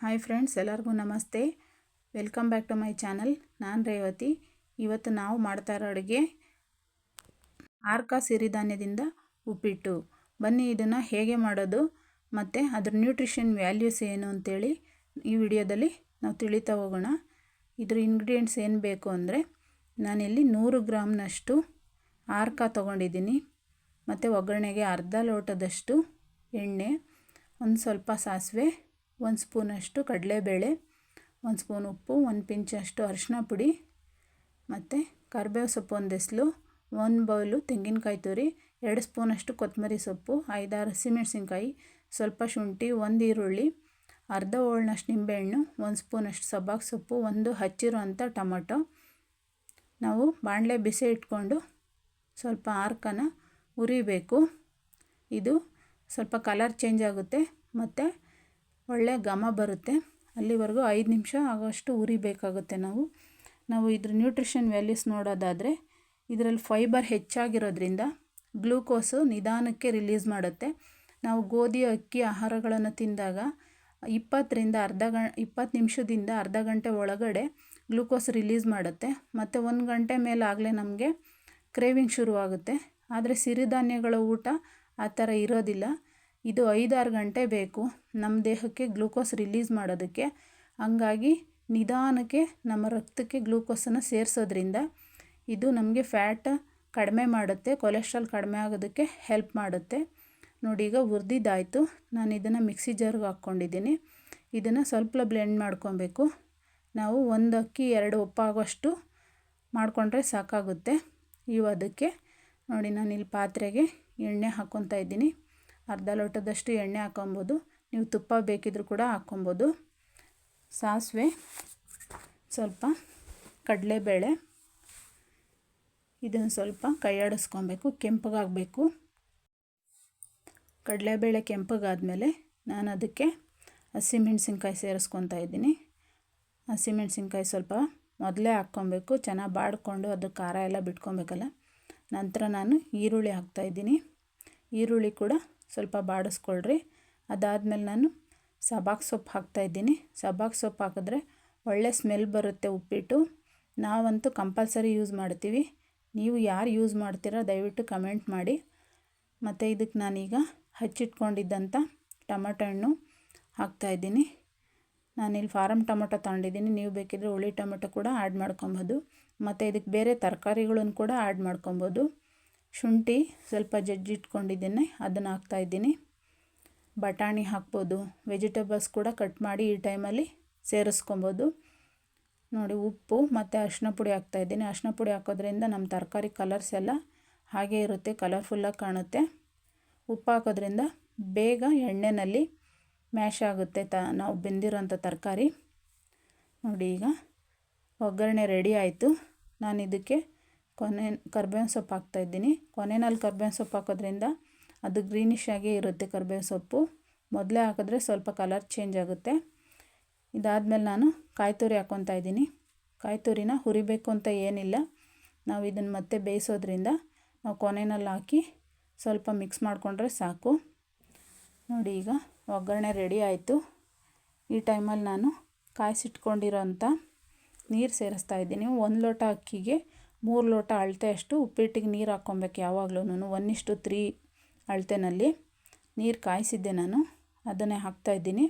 Hi friends, ಎಲ್ಲರಿಗೂ ನಮಸ್ತೆ. Welcome back to my channel. ನಾನು ರೇವತಿ. ಇವತ್ತು ನಾವು ಮಾಡ್ತಾ ಇರೋ ಅಡುಗೆ ಆರ್ಕ ಸಿರಿಧಾನ್ಯದಿಂದ ಉಪ್ಪಿಟ್ಟು. ಬನ್ನಿ, ಇದನ್ನು ಹೇಗೆ ಮಾಡೋದು ಮತ್ತು ಅದ್ರ ನ್ಯೂಟ್ರಿಷನ್ ವ್ಯಾಲ್ಯೂಸ್ ಏನು ಅಂತೇಳಿ ಈ ವಿಡಿಯೋದಲ್ಲಿ ನಾವು ತಿಳಿತಾ ಹೋಗೋಣ. ಇದ್ರ ಇಂಗ್ರೀಡಿಯೆಂಟ್ಸ್ ಏನು ಬೇಕು ಅಂದರೆ, ನಾನಿಲ್ಲಿ ನೂರು ಗ್ರಾಮ್ನಷ್ಟು ಆರ್ಕ ತೊಗೊಂಡಿದ್ದೀನಿ. ಮತ್ತು ಒಗ್ಗರಣೆಗೆ ಅರ್ಧ ಲೋಟದಷ್ಟು ಎಣ್ಣೆ, ಒಂದು ಸ್ವಲ್ಪ ಸಾಸಿವೆ ಒಂದು ಸ್ಪೂನಷ್ಟು ಕಡಲೆಬೇಳೆ, ಒಂದು ಸ್ಪೂನ್ ಉಪ್ಪು, ಒಂದು ಪಿಂಚಷ್ಟು ಅರಿಶಿನ ಪುಡಿ ಮತ್ತು ಕರ್ಬೇವು ಸೊಪ್ಪು ಒಂದು ಎಸ್ಲು ಒಂದು ಬೌಲು ತೆಂಗಿನಕಾಯಿ ತುರಿ, ಎರಡು ಸ್ಪೂನಷ್ಟು ಕೊತ್ತಂಬರಿ ಸೊಪ್ಪು, ಐದಾರು ಹಸಿಮೆಣ್ಸಿನ್ಕಾಯಿ, ಸ್ವಲ್ಪ ಶುಂಠಿ, ಒಂದು ಈರುಳ್ಳಿ, ಅರ್ಧ ಹೋಳ್ನಷ್ಟು ನಿಂಬೆಹಣ್ಣು, ಒಂದು ಸ್ಪೂನಷ್ಟು ಸಬ್ಬಾಕ್ ಸೊಪ್ಪು, ಒಂದು ಹಚ್ಚಿರೋ ಅಂಥ ಟೊಮಟೊ. ನಾವು ಬಾಣಲೆ ಬಿಸಿ ಇಟ್ಕೊಂಡು ಸ್ವಲ್ಪ ಆರ್ಕನ ಉರಿಬೇಕು ಇದು ಸ್ವಲ್ಪ ಕಲರ್ ಚೇಂಜ್ ಆಗುತ್ತೆ. ಮತ್ತು ಒಳ್ಳೆ ಘಮ ಬರುತ್ತೆ. ಅಲ್ಲಿವರೆಗೂ ಐದು ನಿಮಿಷ ಆಗೋಷ್ಟು ಉರಿಬೇಕಾಗುತ್ತೆ ನಾವು. ನಾವು ಇದ್ರ ನ್ಯೂಟ್ರಿಷನ್ ವ್ಯಾಲ್ಯೂಸ್ ನೋಡೋದಾದರೆ, ಇದರಲ್ಲಿ ಫೈಬರ್ ಹೆಚ್ಚಾಗಿರೋದ್ರಿಂದ ಗ್ಲೂಕೋಸು ನಿಧಾನಕ್ಕೆ ರಿಲೀಸ್ ಮಾಡುತ್ತೆ. ನಾವು ಗೋಧಿ, ಅಕ್ಕಿ ಆಹಾರಗಳನ್ನು ತಿಂದಾಗ ಇಪ್ಪತ್ತರಿಂದ ಅರ್ಧ ಗ, ಇಪ್ಪತ್ತು ನಿಮಿಷದಿಂದ ಅರ್ಧ ಗಂಟೆ ಒಳಗಡೆ ಗ್ಲೂಕೋಸ್ ರಿಲೀಸ್ ಮಾಡುತ್ತೆ. ಮತ್ತು ಒಂದು ಗಂಟೆ ಮೇಲಾಗಲೇ ನಮಗೆ ಕ್ರೇವಿಂಗ್ ಶುರುವಾಗುತ್ತೆ. ಆದರೆ ಸಿರಿಧಾನ್ಯಗಳ ಊಟ ಆ ಥರ ಇರೋದಿಲ್ಲ. ಇದು ಐದಾರು ಗಂಟೆ ಬೇಕು. ನಮ್ಮ ದೇಹಕ್ಕೆ ಗ್ಲೂಕೋಸ್ ರಿಲೀಸ್ ಮಾಡೋದಕ್ಕೆ. ಹಂಗಾಗಿ ನಿಧಾನಕ್ಕೆ ನಮ್ಮ ರಕ್ತಕ್ಕೆ ಗ್ಲೂಕೋಸನ್ನು ಸೇರಿಸೋದ್ರಿಂದ ಇದು ನಮಗೆ ಫ್ಯಾಟ್ ಕಡಿಮೆ ಮಾಡುತ್ತೆ, ಕೊಲೆಸ್ಟ್ರಾಲ್ ಕಡಿಮೆ ಆಗೋದಕ್ಕೆ ಹೆಲ್ಪ್ ಮಾಡುತ್ತೆ. ನೋಡಿ, ಈಗ ಹುರಿದಿದ್ದಾಯಿತು ನಾನು ಇದನ್ನು ಮಿಕ್ಸಿ ಜಾರ್ಗೆ ಹಾಕ್ಕೊಂಡಿದ್ದೀನಿ. ಇದನ್ನು ಸ್ವಲ್ಪ ಬ್ಲೆಂಡ್ ಮಾಡ್ಕೊಬೇಕು. ನಾವು ಒಂದು ಅಕ್ಕಿ, ಎರಡು ಒಪ್ಪಾಗೋಷ್ಟು ಮಾಡಿಕೊಂಡ್ರೆ ಸಾಕಾಗುತ್ತೆ. ಇವು ಅದಕ್ಕೆ ನೋಡಿ ನಾನು ಇಲ್ಲಿ ಪಾತ್ರೆಗೆ ಎಣ್ಣೆ ಹಾಕ್ಕೊತಾ ಇದ್ದೀನಿ. ಅರ್ಧ ಲೋಟದಷ್ಟು ಎಣ್ಣೆ ಹಾಕೊಬೋದು. ನೀವು ತುಪ್ಪ ಬೇಕಿದ್ರೂ ಕೂಡ ಹಾಕ್ಕೊಬೋದು ಸಾಸಿವೆ, ಸ್ವಲ್ಪ ಕಡಲೆಬೇಳೆ, ಇದನ್ನು ಸ್ವಲ್ಪ ಕೈಯಾಡಿಸ್ಕೊಬೇಕು ಕೆಂಪಗಾಗಬೇಕು. ಕಡಲೆಬೇಳೆ ಕೆಂಪಗಾದಮೇಲೆ ನಾನು ಅದಕ್ಕೆ ಹಸಿಮೆಣ್ಸಿನ್ಕಾಯಿ ಸೇರಿಸ್ಕೊತಾ ಇದ್ದೀನಿ. ಹಸಿಮೆಣ್ಸಿನ್ಕಾಯಿ ಸ್ವಲ್ಪ ಮೊದಲೇ ಹಾಕ್ಕೊಬೇಕು, ಚೆನ್ನಾಗಿ ಬಾಡಿಕೊಂಡು ಅದು ಖಾರ ಎಲ್ಲ ಬಿಟ್ಕೊಬೇಕಲ್ಲ. ನಂತರ ನಾನು ಈರುಳ್ಳಿ ಹಾಕ್ತಾಯಿದ್ದೀನಿ ಈರುಳ್ಳಿ ಕೂಡ ಸ್ವಲ್ಪ ಬಾಡಿಸ್ಕೊಳ್ರಿ. ಅದಾದಮೇಲೆ ನಾನು ಸಬಾಕ್ ಸೊಪ್ಪು ಹಾಕ್ತಾಯಿದ್ದೀನಿ ಸಬಾಕ್ ಸೊಪ್ಪು ಹಾಕಿದ್ರೆ ಒಳ್ಳೆ ಸ್ಮೆಲ್ ಬರುತ್ತೆ ಉಪ್ಪಿಟ್ಟು. ನಾವಂತೂ ಕಂಪಲ್ಸರಿ ಯೂಸ್ ಮಾಡ್ತೀವಿ. ನೀವು ಯಾರು ಯೂಸ್ ಮಾಡ್ತೀರೋ ದಯವಿಟ್ಟು ಕಮೆಂಟ್ ಮಾಡಿ. ಮತ್ತು ಇದಕ್ಕೆ ನಾನೀಗ ಹಚ್ಚಿಟ್ಕೊಂಡಿದ್ದಂಥ ಟೊಮಟೊ ಹಣ್ಣು ಹಾಕ್ತಾಯಿದ್ದೀನಿ ನಾನಿಲ್ಲಿ ಫಾರಮ್ ಟೊಮೊಟೊ ತೊಗೊಂಡಿದ್ದೀನಿ. ನೀವು ಬೇಕಿದ್ರೆ ಹುಳಿ ಟೊಮೊಟೊ ಕೂಡ ಆ್ಯಡ್ ಮಾಡ್ಕೊಬೋದು. ಮತ್ತು ಇದಕ್ಕೆ ಬೇರೆ ತರಕಾರಿಗಳನ್ನು ಕೂಡ ಆ್ಯಡ್ ಮಾಡ್ಕೊಬೋದು. ಶುಂಠಿ ಸ್ವಲ್ಪ ಜಜ್ಜಿಟ್ಕೊಂಡಿದ್ದೇನೆ ಅದನ್ನು ಹಾಕ್ತಾಯಿದ್ದೀನಿ ಬಟಾಣಿ ಹಾಕ್ಬೋದು ವೆಜಿಟೇಬಲ್ಸ್ ಕೂಡ ಕಟ್ ಮಾಡಿ ಈ ಟೈಮಲ್ಲಿ ಸೇರಿಸ್ಕೊಬೋದು. ನೋಡಿ, ಉಪ್ಪು ಮತ್ತು ಅರಿಶಿನ ಪುಡಿ ಹಾಕ್ತಾಯಿದ್ದೀನಿ ಅರಿಶಿನ ಪುಡಿ ಹಾಕೋದ್ರಿಂದ ನಮ್ಮ ತರಕಾರಿ ಕಲರ್ಸ್ ಎಲ್ಲ ಹಾಗೇ ಇರುತ್ತೆ ಕಲರ್ಫುಲ್ಲಾಗಿ ಕಾಣುತ್ತೆ. ಉಪ್ಪು ಹಾಕೋದ್ರಿಂದ ಬೇಗ ಎಣ್ಣೆಯಲ್ಲಿ ಮ್ಯಾಶ್ ಆಗುತ್ತೆ ತ, ನಾವು ಬೆಂದಿರೋಂಥ ತರಕಾರಿ. ನೋಡಿ ಈಗ ಒಗ್ಗರಣೆ ರೆಡಿ ಆಯಿತು. ನಾನು ಇದಕ್ಕೆ ಕೊನೆ, ಕರ್ಬೇವಿನ ಸೊಪ್ಪು ಹಾಕ್ತಾಯಿದ್ದೀನಿ ಕೊನೆಯಲ್ಲಿ ಕರ್ಬೇವಿನ ಸೊಪ್ಪು ಹಾಕೋದ್ರಿಂದ ಅದು ಗ್ರೀನಿಶ್ ಆಗೇ ಇರುತ್ತೆ ಕರ್ಬೇವಿನ ಸೊಪ್ಪು. ಮೊದಲೇ ಹಾಕಿದ್ರೆ ಸ್ವಲ್ಪ ಕಲರ್ ಚೇಂಜ್ ಆಗುತ್ತೆ. ಇದಾದಮೇಲೆ ನಾನು ಕಾಯಿ ತುರಿ ಹಾಕ್ಕೊತಾ ಇದ್ದೀನಿ. ಕಾಯಿ ತುರಿನ ಹುರಿಬೇಕು ಅಂತ ಏನಿಲ್ಲ. ನಾವು ಇದನ್ನು ಮತ್ತೆ ಬೇಯಿಸೋದ್ರಿಂದ ನಾವು ಕೊನೆಯಲ್ಲಿ ಹಾಕಿ ಸ್ವಲ್ಪ ಮಿಕ್ಸ್ ಮಾಡಿಕೊಂಡ್ರೆ ಸಾಕು. ನೋಡಿ ಈಗ ಒಗ್ಗರಣೆ ರೆಡಿ ಆಯಿತು. ಈ ಟೈಮಲ್ಲಿ ನಾನು ಕಾಯಿಸಿಟ್ಕೊಂಡಿರೋ ಅಂಥ ನೀರು ಸೇರಿಸ್ತಾ ಇದ್ದೀನಿ. ಒಂದು ಲೋಟ ಅಕ್ಕಿಗೆ ಮೂರು ಲೋಟ ಅಳತೆಯಷ್ಟು ಉಪ್ಪಿಟ್ಟಿಗೆ ನೀರು ಹಾಕ್ಕೊಬೇಕು ಯಾವಾಗಲೂ ಒನ್ ಇಷ್ಟು ತ್ರೀ ಅಳತೆನಲ್ಲಿ ನೀರು ಕಾಯಿಸಿದ್ದೆ ನಾನು. ಅದನ್ನೇ ಹಾಕ್ತಾಯಿದ್ದೀನಿ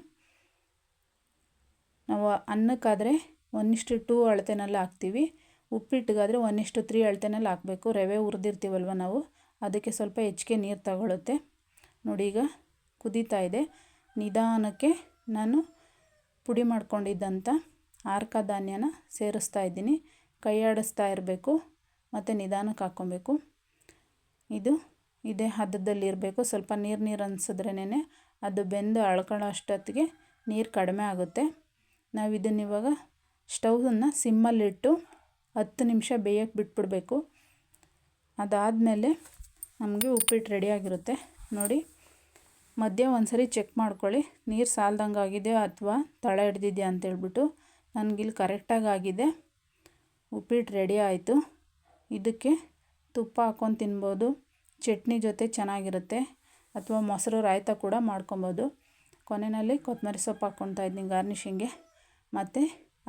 ನಾವು ಅನ್ನಕ್ಕಾದರೆ ಒನ್ನಿಷ್ಟು ಟೂ ಅಳತೆನಲ್ಲಿ ಹಾಕ್ತೀವಿ. ಉಪ್ಪಿಟ್ಟಿಗಾದರೆ ಒನ್ನಿಷ್ಟು ತ್ರೀ ಅಳತೆನಲ್ಲಿ ಹಾಕಬೇಕು. ರವೆ ಉರಿದಿರ್ತೀವಲ್ವ ನಾವು, ಅದಕ್ಕೆ ಸ್ವಲ್ಪ ಹೆಚ್ಚಿಗೆ ನೀರು ತಗೊಳುತ್ತೆ. ನೋಡಿ ಈಗ ಕುದೀತಾ ಇದೆ. ನಿಧಾನಕ್ಕೆ ನಾನು ಪುಡಿ ಮಾಡ್ಕೊಂಡಿದ್ದಂಥ ಆರ್ಕ ಧಾನ್ಯನ ಸೇರಿಸ್ತಾ ಇದ್ದೀನಿ. ಕೈ ಆಡಿಸ್ತಾ ಇರಬೇಕು ಮತ್ತು ನಿಧಾನಕ್ಕೆ ಹಾಕ್ಕೊಬೇಕು. ಇದು ಇದೇ ಹದದಲ್ಲಿರಬೇಕು ಸ್ವಲ್ಪ ನೀರು ನೀರು ಅನಿಸಿದ್ರೇ ಅದು ಬೆಂದು ಅಳ್ಕೊಳ್ಳೋ ಅಷ್ಟೊತ್ತಿಗೆ ನೀರು ಕಡಿಮೆ ಆಗುತ್ತೆ. ನಾವು ಇದನ್ನ ಇವಾಗ ಸ್ಟೌವನ್ನು ಸಿಮ್ಮಲ್ಲಿಟ್ಟು ಹತ್ತು ನಿಮಿಷ ಬೇಯಕ್ಕೆ ಬಿಟ್ಬಿಡಬೇಕು. ಅದಾದಮೇಲೆ ನಮಗೆ ಉಪ್ಪಿಟ್ಟು ರೆಡಿಯಾಗಿರುತ್ತೆ ನೋಡಿ, ಮಧ್ಯೆ ಒಂದು ಸರಿ ಚೆಕ್ ಮಾಡ್ಕೊಳ್ಳಿ. ನೀರು ಸಾಲ್ದಂಗೆ ಆಗಿದೆಯೋ ಅಥವಾ ತಳ ಹಿಡ್ದಿದೆಯಾ ಅಂತೇಳ್ಬಿಟ್ಟು. ನನಗಿಲ್ಲಿ ಕರೆಕ್ಟಾಗಿ ಆಗಿದೆ. ಉಪ್ಪಿಟ್ಟು ರೆಡಿ ಆಯಿತು. ಇದಕ್ಕೆ ತುಪ್ಪ ಹಾಕ್ಕೊಂಡು ತಿನ್ಬೋದು. ಚಟ್ನಿ ಜೊತೆ ಚೆನ್ನಾಗಿರುತ್ತೆ. ಅಥವಾ ಮೊಸರು, ರಾಯ್ತ ಕೂಡ ಮಾಡ್ಕೊಬೋದು. ಕೊನೆಯಲ್ಲಿ ಕೊತ್ತಂಬರಿ ಸೊಪ್ಪು ಹಾಕ್ಕೊತಾ ಇದ್ದೀನಿ ಗಾರ್ನಿಷಿಂಗ್ಗೆ. ಮತ್ತು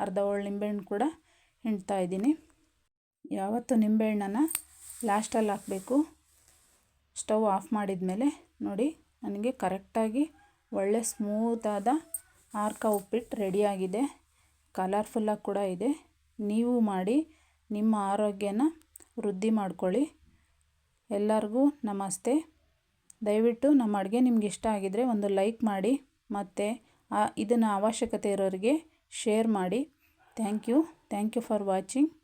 ಅರ್ಧ ಹೋಳು ನಿಂಬೆಹಣ್ಣು ಕೂಡ ಹಿಂಡ್ತಾ ಇದ್ದೀನಿ. ಯಾವತ್ತು ನಿಂಬೆಹಣ್ಣನ್ನು ಲಾಸ್ಟಲ್ಲಿ ಹಾಕಬೇಕು. ಸ್ಟವ್ ಆಫ್ ಮಾಡಿದ ಮೇಲೆ ನೋಡಿ, ನನಗೆ ಕರೆಕ್ಟಾಗಿ ಒಳ್ಳೆ ಸ್ಮೂತಾದ ಆರ್ಕ ಉಪ್ಪಿಟ್ಟು ರೆಡಿಯಾಗಿದೆ ಕಲರ್ಫುಲ್ಲಾಗಿ ಕೂಡ ಇದೆ. ನೀವು ಮಾಡಿ ನಿಮ್ಮ ಆರೋಗ್ಯನ ವೃದ್ಧಿ ಮಾಡ್ಕೊಳ್ಳಿ. ಎಲ್ಲರಿಗೂ ನಮಸ್ತೆ. ದಯವಿಟ್ಟು ನಮ್ಮ ಅಡುಗೆ ನಿಮ್ಗೆ ಇಷ್ಟ ಆಗಿದರೆ ಒಂದು ಲೈಕ್ ಮಾಡಿ ಮತ್ತು ಇದನ್ನು ಅವಶ್ಯಕತೆ ಇರೋರಿಗೆ ಶೇರ್ ಮಾಡಿ. Thank you. Thank you for watching.